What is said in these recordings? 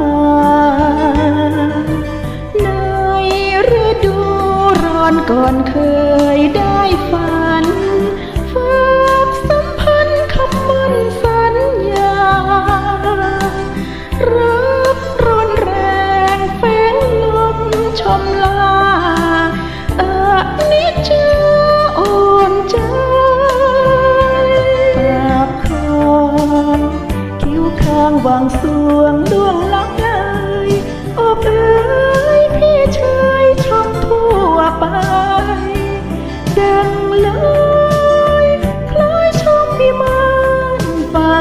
มาในฤดูร้อนก่อนเคยได้ฝันฝากสัมพันธ์คำมั่นสัญญา รับรุนแรงแฝงลมชมลาเออนิจอ่อนใจปรบคอคิวข้างวางสวงดวงล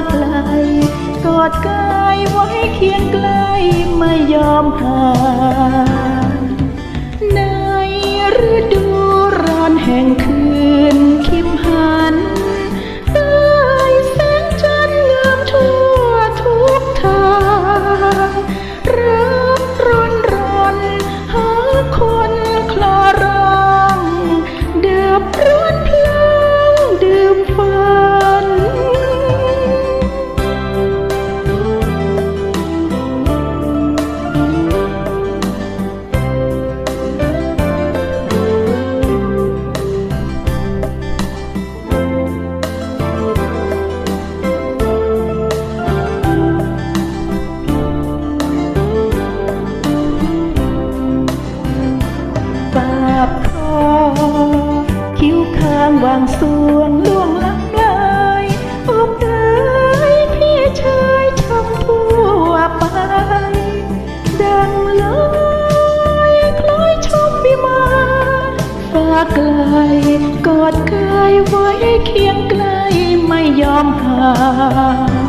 ไกล กอดกายไว้เคียงใกล้ไม่ยอมห่างางวางสวงล่วงลับลยอบเอยพี่ชายชมทั่วไป ดังลอยคล้อยชมวิมานฟ้าไกลกอดกายไว้เคียงใกล้ไม่ยอมห่าง